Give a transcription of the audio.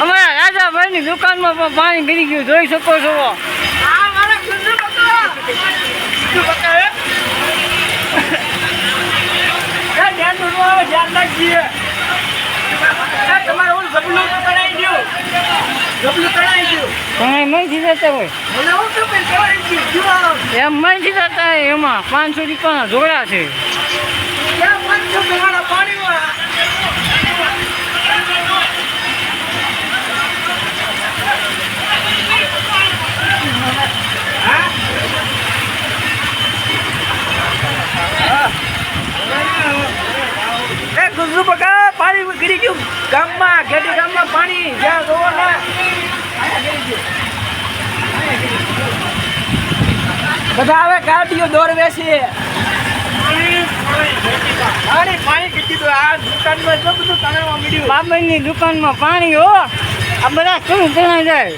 અમારા રાજાભાઈની દુકાનમાં પણ પાણી ગીરી ગયું જોઈ શકો છો. ઘણા મહીથી જતા હોય એમ મહીથી જતા હોય એમાં. પાંચસો રૂપિયાના ઝોડા છે. પાણી ગીરી ગયું. ગામમાં પાણી જ્યાં જોવો ને બધા હવે ગાડીઓ દોરવે છે. બાબાની દુકાનમાં પાણી હો. આ બધા શું જણા જાય?